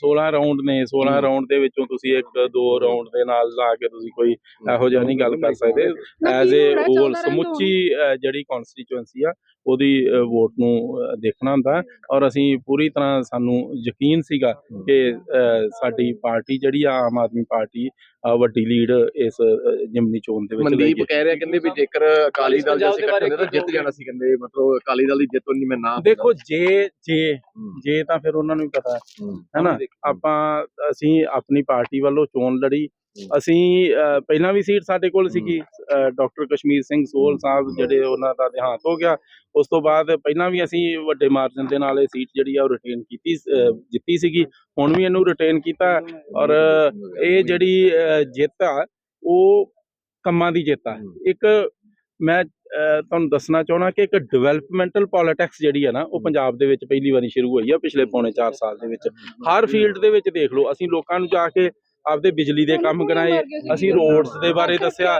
16 round ਨੇ 16 ਹੂੰ। Round ਦੇ ਵਿੱਚੋਂ ਤੁਸੀਂ ਇੱਕ ਦੋ ਰਾਉਂਡ ਦੇ ਨਾਲ ਲਾ ਕੇ ਤੁਸੀਂ ਕੋਈ ਇਹੋ ਜਿਹਾ ਨਹੀਂ ਗੱਲ ਕਰ ਸਕਦੇ। ਐਜ਼ ਏ ਹੋਲ ਸਮੁੱਚੀ ਜਿਹੜੀ ਕਨਸਟੀਚੁਐਂਸੀ ਆ ਉਹਦੀ ਵੋਟ ਨੂੰ ਦੇਖਣਾ ਹੁੰਦਾ ਹੈ। ਔਰ ਅਸੀਂ ਪੂਰੀ ਤਰ੍ਹਾਂ ਸਾਨੂੰ ਯਕੀਨ ਸੀਗਾ ਕਿ ਸਾਡੀ ਪਾਰਟੀ ਜਿਹੜੀ ਆ ਆਮ ਆਦਮੀ ਪਾਰਟੀ ਵੱਡੀ ਲੀਡ ਇਸ ਜਿਮਨੀ ਚੋਣ ਦੇ ਵਿੱਚ ਮਨਦੀਪ ਕਹਿ ਰਿਹਾ ਕਹਿੰਦੇ ਵੀ ਜੇਕਰ ਅਕਾਲੀ ਦਲ ਤਾਂ ਜਿੱਤ ਜਾਣਾ ਸੀ ਕਹਿੰਦੇ ਮਤਲਬ ਅਕਾਲੀ ਦਲ ਦੀ ਜਿੱਤ ਨਹੀਂ ਮੈਂ ਨਾ ਦੇਖੋ ਜੇ ਜੇ ਜੇ ਤਾਂ ਫਿਰ ਉਹਨਾਂ ਨੂੰ ਵੀ ਪਤਾ ਹੈਨਾ ਆਪਾਂ ਅਸੀਂ ਆਪਣੀ ਪਾਰਟੀ ਵੱਲੋਂ ਚੋਣ ਲੜੀ। ਅਸੀਂ ਪਹਿਲਾਂ ਵੀ ਸੀਟ ਸਾਡੇ ਕੋਲ ਸੀਗੀ ਡਾਕਟਰ ਕਸ਼ਮੀਰ ਸਿੰਘ ਸੋਹਲ ਸਾਹਿਬ ਜਿਹੜੇ ਉਹਨਾਂ ਦਾ ਦੇਹਾਂਤ ਹੋ ਗਿਆ। ਉਸ ਤੋਂ ਬਾਅਦ ਪਹਿਲਾਂ ਵੀ ਅਸੀਂ ਵੱਡੇ ਮਾਰਜਨ ਦੇ ਨਾਲ ਇਹ ਸੀਟ ਜਿਹੜੀ ਆ ਉਹ ਰਿਟੇਨ ਕੀਤੀ ਜਿੱਤੀ ਸੀਗੀ। ਹੁਣ ਵੀ ਇਹਨੂੰ ਰਿਟੇਨ ਕੀਤਾ ਔਰ ਇਹ ਜਿਹੜੀ ਜਿੱਤ ਆ ਉਹ ਕੰਮਾਂ ਦੀ ਜਿੱਤ ਆ। ਇੱਕ ਮੈਂ ਤੁਹਾਨੂੰ ਦੱਸਣਾ ਚਾਹਣਾ ਕਿ ਇੱਕ ਡਿਵੈਲਪਮੈਂਟਲ ਪੋਲਿਟਿਕਸ ਜਿਹੜੀ ਆ ਨਾ ਉਹ ਪੰਜਾਬ ਦੇ ਵਿੱਚ ਪਹਿਲੀ ਵਾਰੀ ਸ਼ੁਰੂ ਹੋਈ ਆ ਪਿਛਲੇ ਪੌਣੇ 4 ਸਾਲ ਦੇ ਵਿੱਚ। ਹਰ ਫੀਲਡ ਦੇ ਵਿੱਚ ਦੇਖ ਲਓ ਅਸੀਂ ਲੋਕਾਂ ਨੂੰ ਜਾ ਕੇ ਆਪਦੇ ਬਿਜਲੀ ਦੇ ਕੰਮ ਕਰਾਏ ਅਸੀਂ ਰੋਡਸ ਦੇ ਬਾਰੇ ਦੱਸਿਆ